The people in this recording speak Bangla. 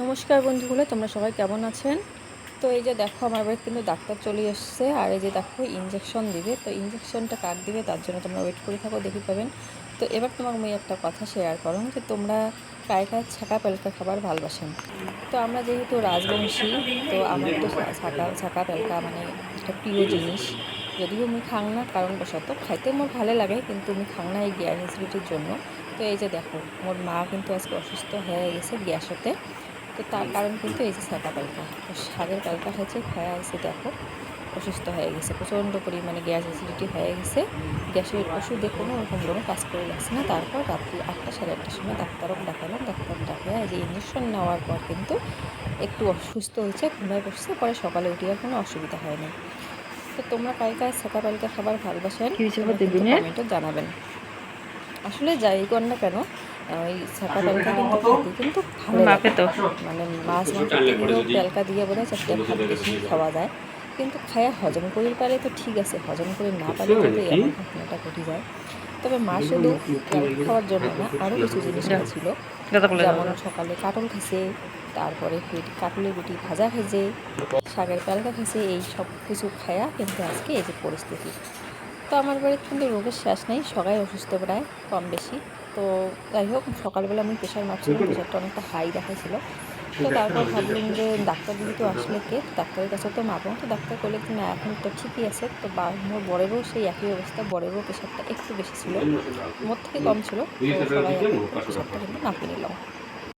নমস্কার বন্ধুগুলো, তোমরা সবাই কেমন আছেন? তো এই যে দেখো, আমার বাড়িতে কিন্তু ডাক্তার চলে এসছে, আর এই যে দেখো ইঞ্জেকশন দিবে। তো ইঞ্জেকশনটা কার দিবে? তার জন্য তোমরা ওয়েট করে থাকো, দেখি পাবেন। তো এবার তোমাকে আমি একটা কথা শেয়ার করো যে তোমরা কায় কায় ছাকা পেলকা খাবার ভালোবাসেন? তো আমরা যেহেতু রাজবংশী, তো আমার তো ছাকা ছাকা পেলকা মানে একটা প্রিয় জিনিস। যদিও আমি খাং না কারণ বশত খাইতে মোর ভালো লাগে, কিন্তু আমি খাং না এই গ্যাস জন্য। তো এই যে দেখো, মোর মা কিন্তু আজকে অসুস্থ হয়ে গেছে গ্যাস হতে তো তার কারণ কিন্তু এই যে সাদা পালকা। তো শাকের পালকা খাইছে খায়া আছে দেখো অসুস্থ হয়ে গেছে প্রচণ্ড পরিমাণে গ্যাস অ্যাসিডিটি হয়ে গেছে। গ্যাসের ওষুধে কোনো রকম কোনো কাজ করে লাগছে না। তারপর রাত্রি আটটা সাড়ে আটটার সময় ডাক্তারও ডাকালাম ডাক্তার এই যে ইঞ্জেকশন নেওয়ার পর কিন্তু একটু অসুস্থ হয়েছে ঘুমায় বসছে পরে সকালে উঠে আর কোনো অসুবিধা হয়নি তো তোমরা কায় সাদা পালকা খাবার ভালোবাসেন কমেন্টে জানাবেন। আসলে যাই কর না কেন ওই পেলকা কিন্তু খেতে কিন্তু ভালো লাগে। মানে মাছ মাংস দিয়ে বোধ হয় চারটে ভাত বেশি খাওয়া যায়। কিন্তু খায়া হজম করির পারে তো ঠিক আছে হজম করে না পারলে কিন্তু এমন ঘটনাটা ঘটে যায়। তবে মা শুধু খাওয়ার জন্য না আরও কিছু জিনিস ছিল। যেমন সকালে কাটল খেছে তারপরে কাটলের রুটি ভাজা খেয়েছে শাকের পেলকা খেয়েছে এই সব কিছু খায়া কিন্তু আজকে এই যে পরিস্থিতি। তো আমার বাড়িতে কিন্তু রোগের শেষ নেই সবাই অসুস্থ প্রায় কম বেশি। তো যাই হোক সকালবেলা আমি প্রেশার মারছিলাম প্রেশারটা অনেকটা হাই দেখাইছিল। তো তারপর ভাবলাম যে ডাক্তার তো আসলে কে ডাক্তারের কাছে তো মাপো তো ডাক্তার করলে কি না এখন তো ঠিকই আছে। তো বা মোর বড়েরও সেই একই অবস্থা বড়েরও প্রেশারটা একটু বেশি ছিল। মোর থেকে কম ছিল। তো সবাই প্রেশারটা কিন্তু মাপিয়ে নিলাম।